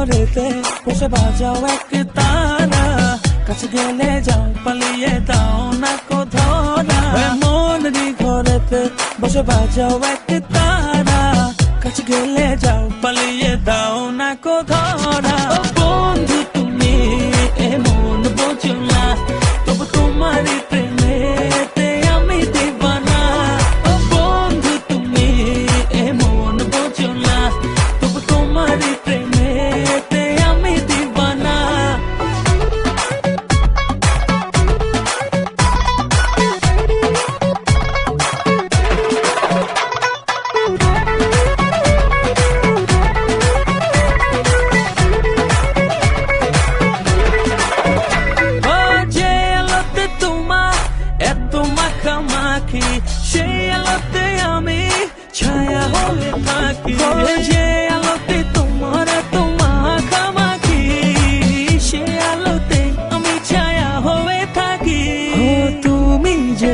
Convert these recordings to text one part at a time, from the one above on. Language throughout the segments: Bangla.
মরেতে বসে বাজাও এক তারা কাছে গেলে যাও পালিয়ে দাও না কো ধরা মন নি ঘরেতে বসে বাজাও এক তারা কাছে গেলে যাও পালিয়ে যে আলোতে তোমার এত মাখামাখি আলোতে আমি ছায়া হয়ে থাকি। তুমি যে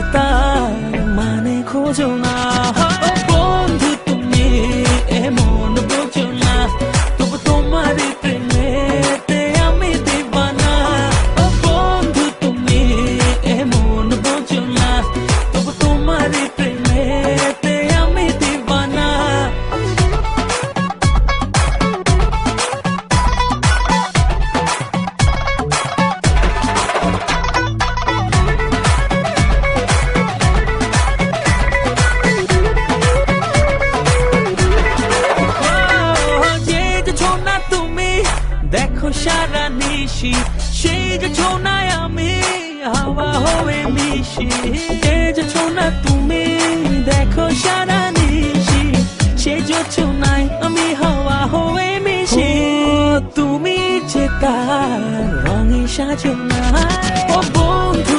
দেখো সারা নিশি সেই যে ছোনায় আমি হাওয়া হবে মিশি। সেই যে ছোনা তুমি দেখো সারা নিশি সেই যে ছোনায় আমি হাওয়া হবে মিশি। তুমি যে তার রঙে সাজো না ও বন্ধু